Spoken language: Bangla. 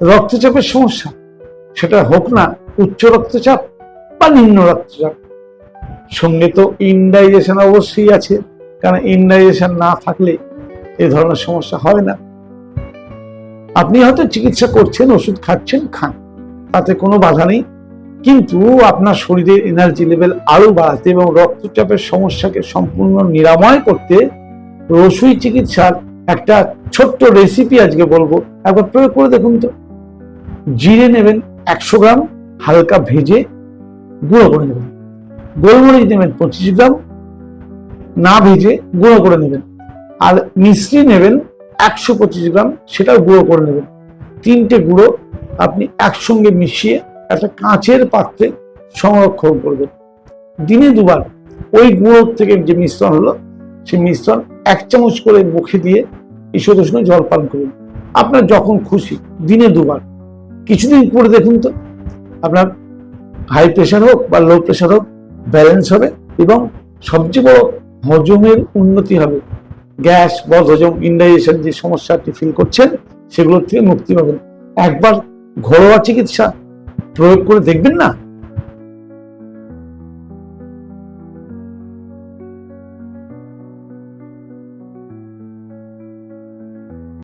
রক্তচাপের সমস্যা। সেটা হোক না, উচ্চ রক্তচাপ বা নিম্ন রক্তচাপ। সঙ্গে তো ইনডাইজেশন অবশ্যই আছে, কারণ ইনডাইজেশন না থাকলে এ ধরনের সমস্যা হয় না। আপনি হয়তো চিকিৎসা করছেন, ওষুধ খাচ্ছেন, খান, তাতে কোনো বাধা নেই। কিন্তু আপনার শরীরের এনার্জি লেভেল আরও বাড়াতে এবং রক্তচাপের সমস্যাকে সম্পূর্ণ নিরাময় করতে রসুই চিকিৎসার একটা ছোট্ট রেসিপি আজকে বলব। একবার প্রয়োগ করে দেখুন তো। জিরে নেবেন একশো গ্রাম, হালকা ভেজে গুঁড়ো করে নেবেন। গোলমরিচ নেবেন পঁচিশ গ্রাম, না ভেজে গুঁড়ো করে নেবেন। আর মিশ্রি নেবেন একশো পঁচিশ গ্রাম, সেটাও গুঁড়ো করে নেবেন। তিনটে গুঁড়ো আপনি একসঙ্গে মিশিয়ে একটা কাঁচের পাত্রে সংরক্ষণ করবেন। দিনে দুবার ওই গুঁড়ো থেকে যে মিশ্রণ হলো, সেই মিশ্রণ এক চামচ করে মুখে দিয়ে উষ্ণ জল পান করুন। আপনার যখন খুশি, দিনে দুবার। কিছুদিন পরে দেখুন তো, আপনার হাই প্রেশার হোক বা লো প্রেশার হোক ব্যালেন্স হবে এবং সবচেয়ে বড় হজমের উন্নতি হবে। গ্যাস বদ হজম ইন্ডাইজেশন যে সমস্যা আপনি ফিল করছেন, সেগুলোর থেকে মুক্তি পাবেন। একবার ঘরোয়া চিকিৎসা প্রয়োগ করে দেখবেন না